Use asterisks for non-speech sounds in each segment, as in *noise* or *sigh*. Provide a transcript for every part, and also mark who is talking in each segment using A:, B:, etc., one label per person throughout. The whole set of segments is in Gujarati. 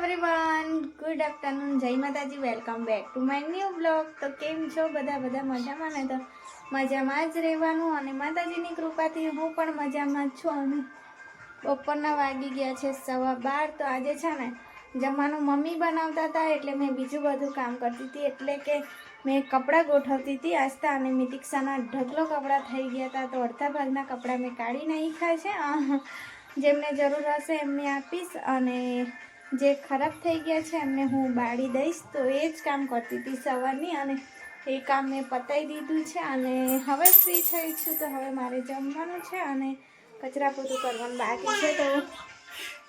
A: Everyone good afternoon Jai Mataji. Welcome back to my new blog તો કેમ છો? બધા બધા મજામાં ને? તો મજામાં જ રહેવાનું અને માતાજીની કૃપાથી હું પણ મજામાં છું. અને બપોરના વાગી ગયા છે સવા બાર. તો આજે છે ને, જમવાનું મમ્મી બનાવતા હતા એટલે મેં બીજું બધું કામ કરતી હતી. એટલે કે મેં કપડાં ગોઠવતી હતી આસ્તા અને મિતિક્ષાના ઢગલો કપડાં થઈ ગયા હતા. તો અડધા ભાગના કપડાં મેં કાઢી નાખ્યા છે. જેમને જરૂર હશે એમને આપીશ અને જે ખરાબ થઈ ગયા છે, એમને હું બાળી દઈશ. તો એ જ કામ કરતી હતી સવારની અને એ કામ મેં પતાવી દીધું છે અને હવે ફ્રી થઈ છું. તો હવે મારે જમવાનું છે અને કચરા પૂરું કરવાનું બાકી છે. તો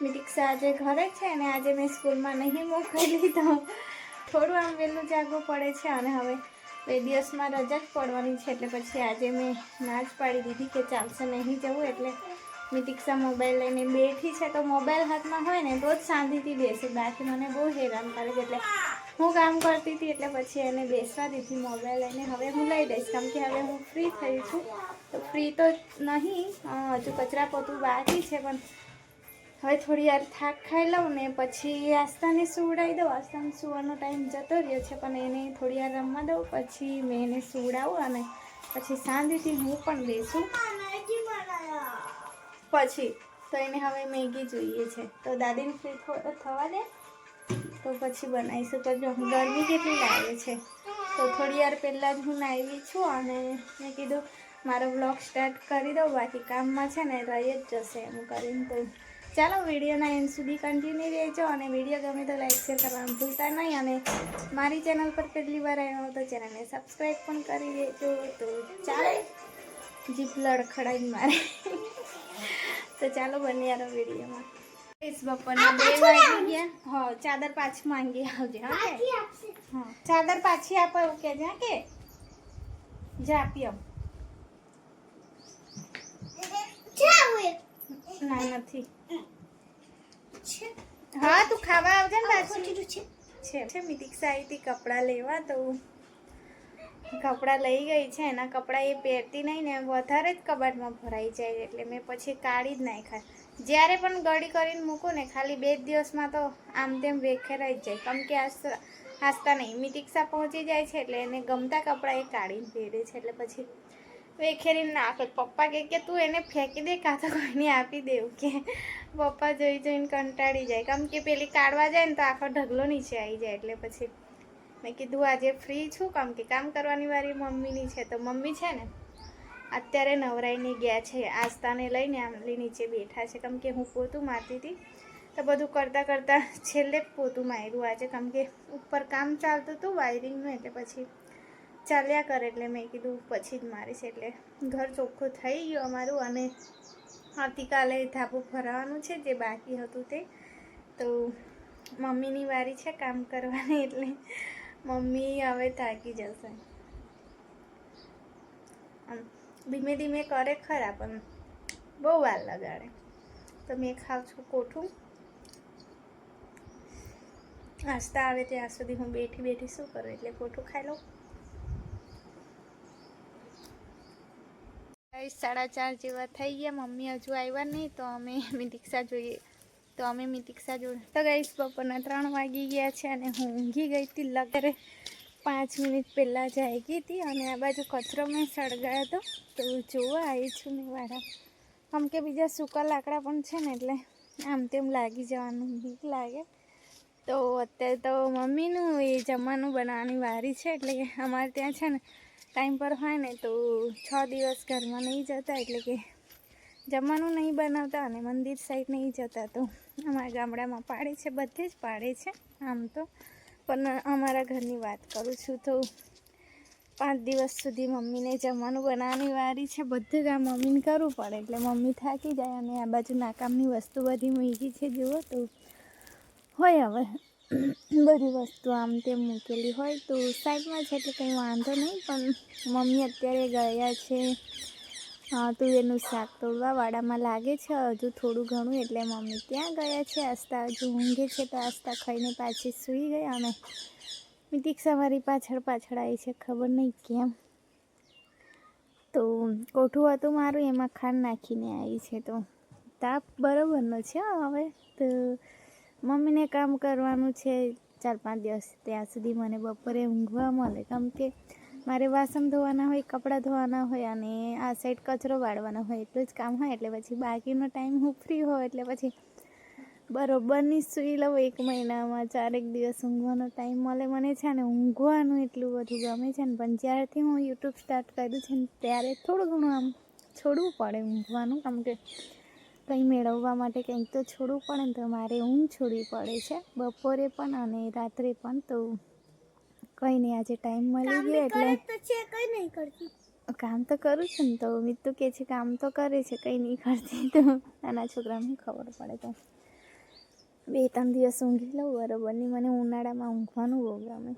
A: મિતિક્ષા આજે ઘરે છે અને આજે મેં સ્કૂલમાં નહીં મોકલી તો થોડું આમ વહેલું જાગવું પડે છે અને હવે બે દિવસમાં રજા જ પડવાની છે. એટલે પછી આજે મેં ના જ પાડી દીધી કે ચાલશે નહીં જવું એટલે મિતિક્ષા મોબાઈલ લઈને બેઠી છે, તો મોબાઈલ હાથમાં હોય ને, તો જ શાંતિથી બેસે. બાકી મને બહુ હેરાન કરે છે, એટલે હું કામ કરતી હતી, એટલે પછી એને બેસવા દીધી મોબાઈલ લઈને. હવે હું લઈ દઈશ, કેમ કે હવે હું ફ્રી થઈ છું. તો ફ્રી તો નહીં હજુ કચરા પોતું બાકી છે, પણ હવે થોડી વાર થાક ખાઈ લઉં ને, પછી આસ્તાને સુવડાવી દઉં. આસ્તાને સુવાનો ટાઈમ જતો રહ્યો છે, પણ એને થોડી વાર રમવા દઉં, પછી મેં એને સુવડાવું અને પછી શાંતિથી હું પણ બેસું. પછી તો એને હવે મેગી જોઈએ છે. તો દાદીને ફ્રી થવા દે. તો પછી બનાવીશું. તો જો ગરમી કેટલી લાગે છે. તો થોડી વાર પહેલાં જ હું નાહી છું અને મેં કીધું મારો બ્લોગ સ્ટાર્ટ કરી દઉં. બાકી કામમાં છે ને રહી જ જશે એમ કરીને તો ચાલો વિડીયોના એન્ડ સુધી કન્ટિન્યુ રહેજો અને વીડિયો ગમે તો લાઈક શેર કરવાનું ભૂલતા નહીં. અને મારી ચેનલ પર પહેલી વાર આવ્યો તો ચેનલને સબસ્ક્રાઈબ પણ કરી દેજો. તો ચાલે. જીપ લડખડાઈ મારે. તો ચાલો બની યાર વિડીયોમાં. બપોરના બે વાગી ગયા. હા ચાદર પાછી માંગી આવજે હા હા. ચાદર પાછી આપો એવું કે હા કે? જા આપી આવ. ના નથી. હા તું ખાવા આવજે ને પાછી. છે. છે મિતિક્ષા આવી હતી કપડાં લેવા તો. કપડાં લઈ ગઈ છે, એના કપડાં એ પહેરતી નહીં ને વધારે જ કબાટમાં ભરાઈ જાય એટલે મેં પછી કાઢી જ નાખ્યા. જ્યારે પણ ગળી કરીને મૂકું ને, ખાલી બે દિવસમાં તો આમ તેમ વેખેરાઈ જ જાય. કેમ કે આસ્તા આસ્તા નહીં મિતિક્ષા પહોંચી જાય છે, એટલે એને ગમતા કપડાં એ કાઢીને પહેરે છે, એટલે પછી વેખેરીને નાખે. પપ્પા કહે કે, તું એને ફેંકી દે, કાં તો કોઈને આપી દેવું કે. પપ્પા જોઈ જોઈને કંટાળી જાય. કેમ કે પેલી કાઢવા જાય ને, તો આખો ઢગલો નીચે આવી જાય, એટલે પછી મેં કીધું આજે ફ્રી છું, કામ કે કામ કરવાની વારી મમ્મીની છે, તો મમ્મી છે ને અત્યારે નવરાઈને ગયા છે આસ્તાને લઈને આમલી નીચે બેઠા છે. કેમ કે હું પોતું મારતી હતી, તો બધું કરતાં કરતાં છેલ્લે પોતું માર્યું આજે. કેમ કે ઉપર કામ ચાલતું હતું, વાયરિંગનું, એટલે પછી ચાલ્યા કરે, એટલે મેં કીધું પછી જ મારીશ, એટલે ઘર ચોખ્ખું થઈ ગયું અમારું, અને આવતીકાલે ધાબુ ભરાવાનું છે, જે બાકી હતું તે. તો મમ્મીની વારી છે કામ કરવાની, એટલે મમ્મી હવે થાકી જશે. ધીમે ધીમે કરે ખરા, પણ બહુ વાર લગાડે. તો મેં ખાઉં છું કોઠું. નાસ્તા આવે ત્યાં સુધી હું બેઠી બેઠી શું કરું? એટલે કોઠું ખાઈ લઉં. સાડા ચાર જેવા થઈ ગયા. મમ્મી હજુ આવ્યા નહીં, તો અમે દીક્ષા જોઈએ તો અમે મિતિક્ષા જોડે તો ગઈશ બપોરના ત્રણ વાગી ગયા છે અને હું ઊંઘી ગઈ હતી. લગરે પાંચ મિનિટ પહેલાં જ આવી ગઈ હતી અને આ બાજુ કચરો મેં સળગાયો હતો. તો જોવા આવી છું મેં વાળા આમ કે બીજા સૂકા લાકડા પણ છે ને એટલે આમ તેમ લાગી જવાનું બીક લાગે. તો અત્યારે તો મમ્મીનું એ જમવાનું બનાવવાની વારી છે એટલે કે અમારે ત્યાં છે ને ટાઈમ પર હોય ને તો છ દિવસ ઘરમાં નહીં જતા એટલે કે જમવાનું નહીં બનાવતા અને મંદિર સાઈડ નહીં જતા તો અમારા ગામડામાં પાડે છે, બધે જ પાડે છે, આમ તો. પણ અમારા ઘરની વાત કરું છું તો પાંચ દિવસ સુધી મમ્મીને જમવાનું બનાવવાની વારી છે, બધું કામ મમ્મીને કરવું પડે. એટલે મમ્મી થાકી જાય અને આ બાજુ નાકામની વસ્તુ બધી મૂકી છે, જુઓ તો. હોય હવે. બધી વસ્તુ આમ તેમ મૂકેલી હોય તો સાઈડમાં છે એટલે કંઈ વાંધો નહીં, પણ મમ્મી અત્યારે ગયા છે. તુવેરનું શાક તોડવા વાડામાં લાગે છે. હજુ થોડું ઘણું, એટલે મમ્મી ત્યાં ગયા છે. આસ્તા હજુ ઊંઘે છે, તો આસ્તા ખાઈને પાછી સૂઈ ગયા અને મિતિક્ષા મારી પાછળ પાછળ આવી છે, ખબર નહીં કેમ. તો કોઠું હતું મારું, એમાં ખાંડ નાખીને આવી છે. તો તાપ બરાબરનો છે હો હવે. તો મમ્મીને કામ કરવાનું છે, ચાર પાંચ દિવસ ત્યાં સુધી મને બપોરે ઊંઘવા મળે. કેમ કે મારે વાસણ ધોવાના હોય, કપડાં ધોવાના હોય અને આ સાઈડ કચરો વાળવાનો હોય, એટલું જ કામ હોય, એટલે પછી બાકીનો ટાઈમ હું ફ્રી હોય એટલે પછી બરોબરની સૂઈ લઉં એક મહિનામાં, ચારેક દિવસ ઊંઘવાનો ટાઈમ મળે મને છે ને, ઊંઘવાનું એટલું બધું ગમે છે ને, પણ જ્યારથી હું યુટ્યુબ સ્ટાર્ટ કર્યું છે ને, ત્યારે થોડું ઘણું આમ છોડવું પડે ઊંઘવાનું કેમ કે કંઈ મેળવવા માટે કંઈક તો છોડવું પડે ને, તો મારે ઊંઘ છોડવી પડે છે, બપોરે પણ અને રાત્રે પણ, તો કંઈ નહીં આજે ટાઈમ મળી ગયો એટલે કામ તો કરું છું ને તો મિત્તુ કે છે કામ તો કરે છે કંઈ નહીં કરતી તો. નાના છોકરાને ખબર પડે તો. બે ત્રણ દિવસ ઊંઘી લઉં બરોબર નહીં મને ઉનાળામાં ઊંઘવાનું બહુ ગમે.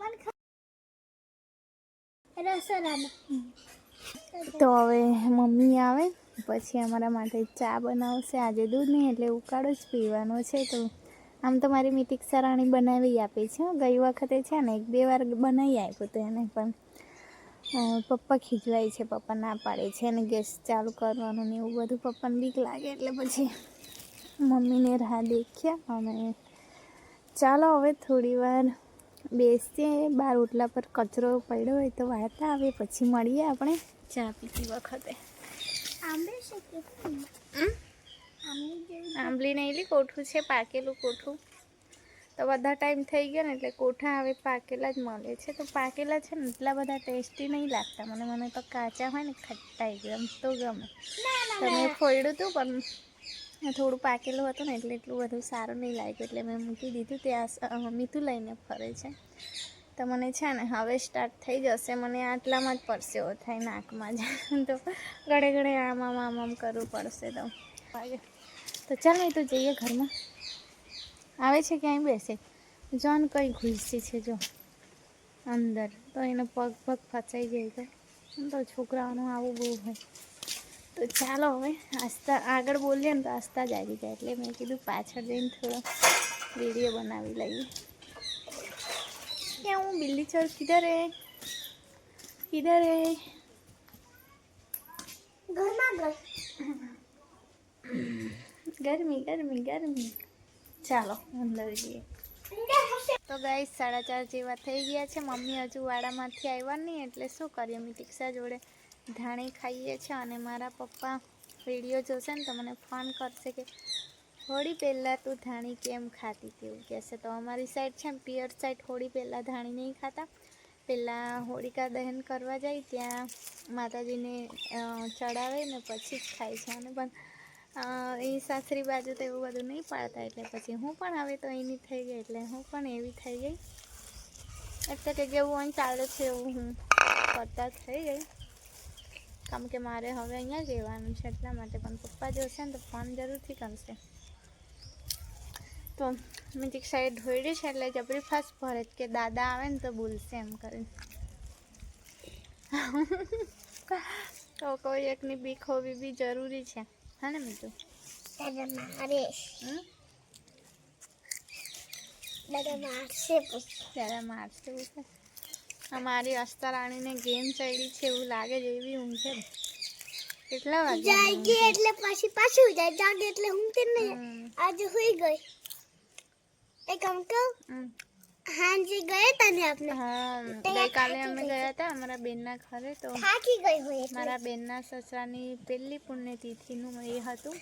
A: તો હવે મમ્મી આવે પછી અમારા માટે ચા બનાવશે. આજે દૂધ નહીં એટલે ઉકાળો જ પીવાનો છે તો આમ તો મારી મિતિક્ષા રાણી બનાવી આપી છે. ગઈ વખતે છે ને એક બે વાર બનાવી આપ્યું તો એને પણ. પપ્પા ખીજવાય છે પપ્પા ના પાડે છે અને ગેસ ચાલુ કરવાનું ને એવું બધું પપ્પાને બીક લાગે એટલે પછી મમ્મીને રાહ દેખ્યા અને ચાલો હવે થોડી વાર બેસીએ. બાર ઓટલા પર કચરો પડ્યો હોય તો વાર્તા આવે પછી મળીએ આપણે ચા પીતી વખતે.
B: આંબે છે કે
A: આંબલી નહીં લી, કોઠું છે, પાકેલું કોઠું. તો બધા ટાઈમ થઈ ગયો ને એટલે કોઠા હવે પાકેલા જ મળે છે. તો પાકેલા છે ને, એટલા બધા ટેસ્ટી નહીં લાગતા. મને મને તો કાચા હોય ને ખટ્ટા એકદમ તો ગમે. તો મેં ફોડ્યું હતું પણ થોડું પાકેલું હતું ને, એટલે એટલું બધું સારું નહીં લાગ્યું. એટલે મેં મૂકી દીધું ત્યાં મીઠું લઈને ફરે છે. તો મને છે ને, હવે સ્ટાર્ટ થઈ જશે. મને આટલામાં જ એવો થાય નાકમાં જ. તો ઘડે ઘડે આમ આમ આમ આમ કરવું પડશે તો. તો ચાલ તો જઈએ ઘરમાં. આવે છે ક્યાંય બેસે? જોન કઈ ઘૂસી છે જો. અંદર. તો એનો પગ પગ ફસાઈ જાય તો. તો છોકરાઓનું આવું બહુ હોય. તો ચાલો હવે, આસ્તા આગળ બોલીએ ને તો આસ્તા જ આવી જાય. એટલે મેં કીધું પાછળ જઈને થોડો વીડિયો બનાવી લઈએ. ક્યાં હું બિલ્લી ચોર કિધર. હે કિધર. હે
B: ઘરમાં ગઈ
A: ગરમી ગરમી ગરમી. ચાલો, અંદર જઈએ. તો ગાઈ સાડા ચાર જેવા થઈ ગયા છે. મમ્મી હજુ વાડામાંથી આવ્યા નહીં, એટલે શું કરીએ? અમે ટીક્ષા જોડે ધાણી ખાઈએ છીએ અને મારા પપ્પા વીડિયો જોશે ને તો મને ફોન કરશે કે, હોળી પહેલાં તું ધાણી કેમ ખાતી? હતી એવું કહેશે. તો અમારી સાઈડ છે પિયર સાઈડ હોળી પહેલાં ધાણી નહીં ખાતા. પહેલાં હોળિકા દહન કરવા જાય, ત્યાં માતાજીને ચડાવે ને પછી જ ખાય છે. અને પણ એ સાસરી બાજુ તો એવું બધું નહીં પાડતા, એટલે પછી હું પણ હવે તો અહીંની થઈ ગઈ, એટલે હું પણ એવી થઈ ગઈ. એટલે કે જેવું અહીં ચાલે છે એવું હું કરતા થઈ ગઈ. કારણ કે મારે હવે અહીંયા રહેવાનું છે, એટલા માટે પણ પપ્પા જોશે ને તો ફોન જરૂરથી કરશે. તો મેં એક સાઈડ ધોઈડી છે, એટલે જબરી ફાસ્ટ ભરે કે દાદા આવે ને તો બોલશે એમ કરીને. તો કોઈ એકની બીક હોવી બી જરૂરી છે. હા ને મીઠું
B: દાદા મારે દાદા મારશે
A: દાદા મારશે અમારી અસ્તરાણીને ગેમ ચડી છે એવું લાગે છે એવી ઊંઘ છે કેટલા વાગે
B: જાગે એટલે પછી પાછું જાય જાગે એટલે હું નહીં આજે હોઈ ગઈ એક હાંજે ગયા તા ને આપણે
A: હા ગઈકાલે અમે ગયા હતા અમારા બેનના ઘરે તો
B: થાકી ગઈ હોય
A: મારા બેનના સસરાની પહેલી પુણ્યતિથિનું એ હતું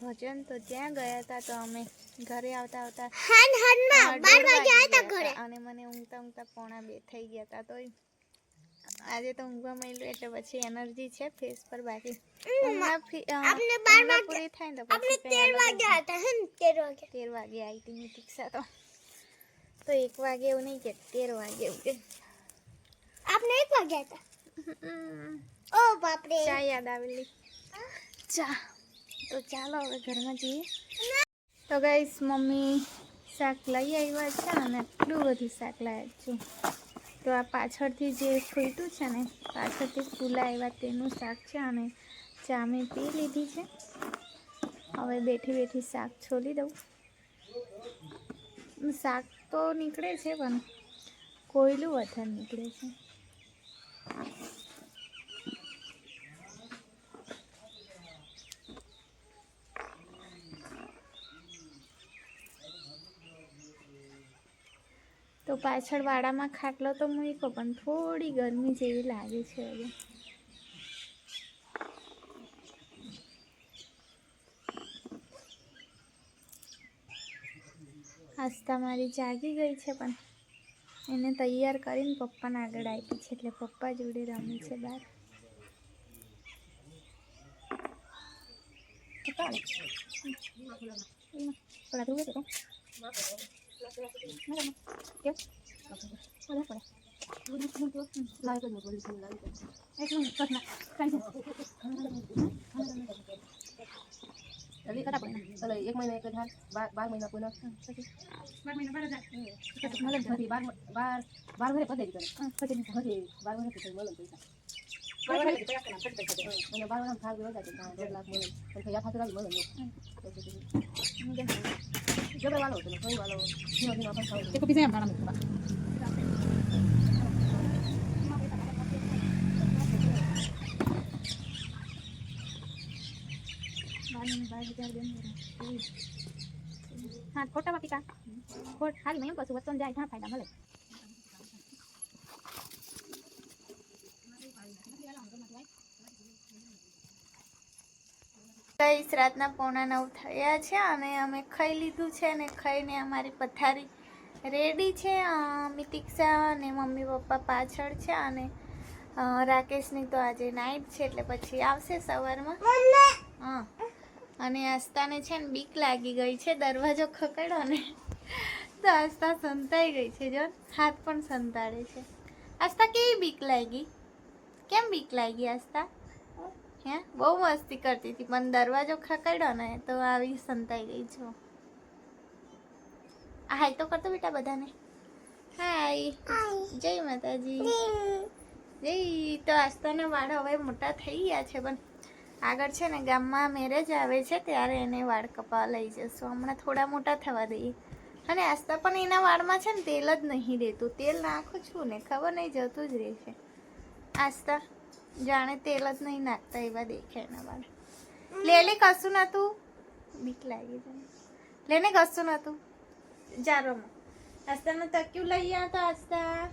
A: ભજન તો ત્યાં ગયા હતા તો અમે ઘરે આવતા આવતા
B: હાન હાનમાં બાર વાગે આવ્યા
A: હતા
B: ઘરે?
A: અને મને ઊંઘતા ઊંઘતા પોણા બે થઈ ગયા હતા તો આજે તો ઊંઘવા મળ્યું એટલે પછી એનર્જી છે ફેસ પર બાકી.
B: આપણે બાર વાગે-
A: પૂરી થાય ને તો
B: આપણે તેર વાગે હતા હે તેર વાગે
A: તેર વાગે આવી હતી મેં તો તો એક વાગે એવું નહીં કે તેર વાગે એવું કે.
B: આપણે એક વાગે હતા? ઓ બાપરે.
A: ચા યાદ આવેલી. ચા. તો ચાલો હવે ઘરમાં જઈએ. તો ગાઈસ મમ્મી શાક લઈ આવ્યા છે અને એટલું બધું શાક લાવ્યા છું. તો આ પાછળથી જે ફૂલતું છે ને પાછળથી ફૂલા આવ્યા તેનું શાક છે અને ચા મેં પી લીધી છે. હવે બેઠી બેઠી શાક છોલી દઉં. શાક તો નીકળે છે પણ કોયલું વથન નીકળે છે. તો પાછળ વાડામાં ખાટલો તો મૂક્યો પણ થોડી ગરમી જેવી લાગે છે હવે. આસ્તા મારી જાગી ગઈ છે પણ એને તૈયાર કરીને પપ્પાને આગળ આપી છે એટલે પપ્પા જોડે રમે છે બહાર થોડા ધોવે છે તો
C: જલ્દી કરા પડે ચાલો એક મહિના એક જ હાલ બાર બાર મહિના પૂરા પછી બાર બાર બાર મહિને પદે કરે પછી બાર મહિને પછી મળે પૈસા અને બાર મહિના થાળ ગયો જાય દોઢ લાખ મળે પણ પછી આખા ચલાવી મળે જબરે વાલો હતો કઈ વાલો ધીમા ધીમા પણ ખાવ
A: હા ખોટામાં પીકા ખોટ ખાલી મેં એમ વસ્તુ જાય ત્યાં ફાયદા મળે? ગઈસ રાતના પોણા નવ થયા છે અને અમે ખાઈ લીધું છે અને ખાઈને અમારી પથારી રેડી છે. મિતિક્ષા અને મમ્મી પપ્પા પાછળ છે અને રાકેશની તો આજે નાઇટ છે એટલે પછી આવશે સવારમાં. હા. અને આસ્તાને છે ને બીક લાગી ગઈ છે દરવાજો ખકડો ને તો આસ્તા સંતાઈ ગઈ છે જો હાથ પણ સંતાડે છે. આસ્તા કેવી બીક લાગી? કેમ બીક લાગી આસ્તા હે? બહુ મસ્તી કરતી હતી પણ દરવાજો ખકડ્યો ને તો આવી સંતાઈ ગઈ છું. આ હાય તો કરતો બેટા બધાને. હાય. જય માતાજી. જય. તો આસ્તાના વાળ હવે મોટા થઈ ગયા છે પણ આગળ છે ને ગામમાં મેરેજ આવે છે ત્યારે એને વાળ કપા લઈ જશું. હમણાં થોડા મોટા થવા દઈએ. અને આસ્તા પણ એના વાળમાં છે ને તેલ જ નહીં રહેતું. તેલ નાખું છું ને ખબર નહીં, જતું જ રહે છે આસ્તા, જાણે તેલ જ નહીં નાખતા એવા દેખાય એના વાળ. લે લે કશું નતું બીક લાગી તને લેને કશું નતું જારોમાં. આસ્તાનું તક્યું લઈ આ તો આસ્તા.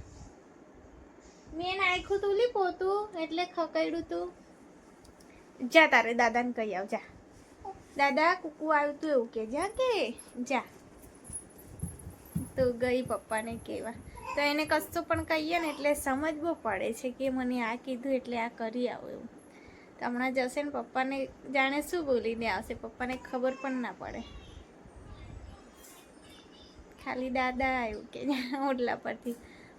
A: મેં નાખ્યું તું, લી પોતું, એટલે ખકડ્યું તું. જા તારે દાદાને કહી આવ, જા. દાદા, કુકુ આવ્યું તું એવું કે જા કે? જા. તો ગઈ પપ્પાને કહેવા. તો એને કશું પણ કહીએ ને એટલે સમજવું પડે છે કે મને આ કીધું એટલે આ કરી આવો એવું. તો હમણાં જશે ને પપ્પાને, જાણે શું બોલીને આવશે? પપ્પાને ખબર પણ ના પડે. ખાલી દાદા આવ્યું કે *laughs* ઓટલા પરથી.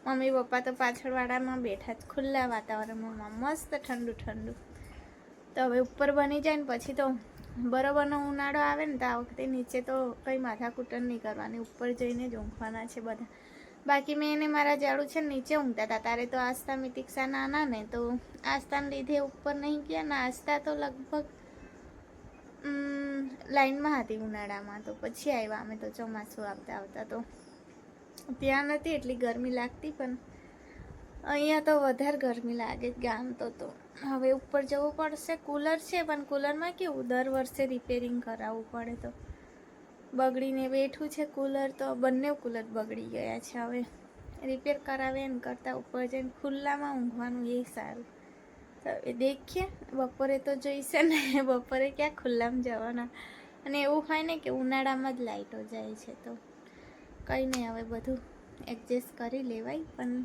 A: મમ્મી પપ્પા તો પાછળવાળામાં બેઠા જ, ખુલ્લા વાતાવરણમાં, મસ્ત ઠંડુ ઠંડુ. તો હવે ઉપર બની જાય ને પછી તો બરોબરનો ઉનાળો આવે ને તો આ વખતે નીચે તો કંઈ માથાકૂટન નહીં કરવાની, ઉપર જઈને જ ઊંઘવાના છે બધા. બાકી મેં એને મારા જાડું છે નીચે ઊંઘતા હતા. તારે તો આસ્થા મિતિક્ષા નાના ને, તો આસ્થાને લીધે ઉપર નહીં ગયા ને આસ્થા તો લગભગ લાઇનમાં હતી ઉનાળામાં. તો પછી આવ્યા. અમે તો ચોમાસું આવતા આવતા તો ત્યાં નથી એટલી ગરમી લાગતી પણ અહીંયા તો વધારે ગરમી લાગે ગામ તો તો. હવે ઉપર જવું પડશે, કુલર છે, પણ કુલરમાં કેવું, દર વર્ષે રિપેરિંગ કરાવવું પડે તો. બગડીને બેઠું છે કુલર તો, બંને કુલર બગડી ગયા છે હવે. રિપેર કરાવે એમ કરતાં ઉપર જઈને ખુલ્લામાં ઊંઘવાનું એ સારું. તો એ દેખીએ, બપોરે તો જોઈશે ને, બપોરે ક્યાં ખુલ્લામાં જવાના. અને એવું હોય ને કે ઉનાળામાં જ લાઇટો જાય છે તો. કંઈ નહીં, હવે બધું એડજસ્ટ કરી લેવાય, પણ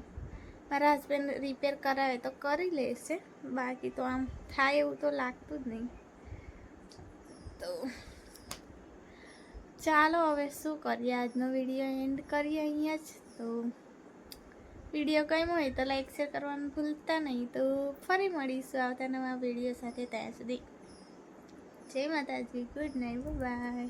A: મારા હસબન્ડ રિપેર કરાવે તો કરી લેશે. બાકી તો આમ થાય એવું તો લાગતું જ નહીં. તો ચાલો હવે શું કરીએ? આજનો વીડિયો એન્ડ કરીએ અહીંયા જ. તો વીડિયો ગમ્યો હોય તો લાઈક શેર કરવાનું ભૂલતા નહીં. તો ફરી મળીશું આવતા નવા વીડિયો સાથે. ત્યાં સુધી જય માતાજી. Good night bye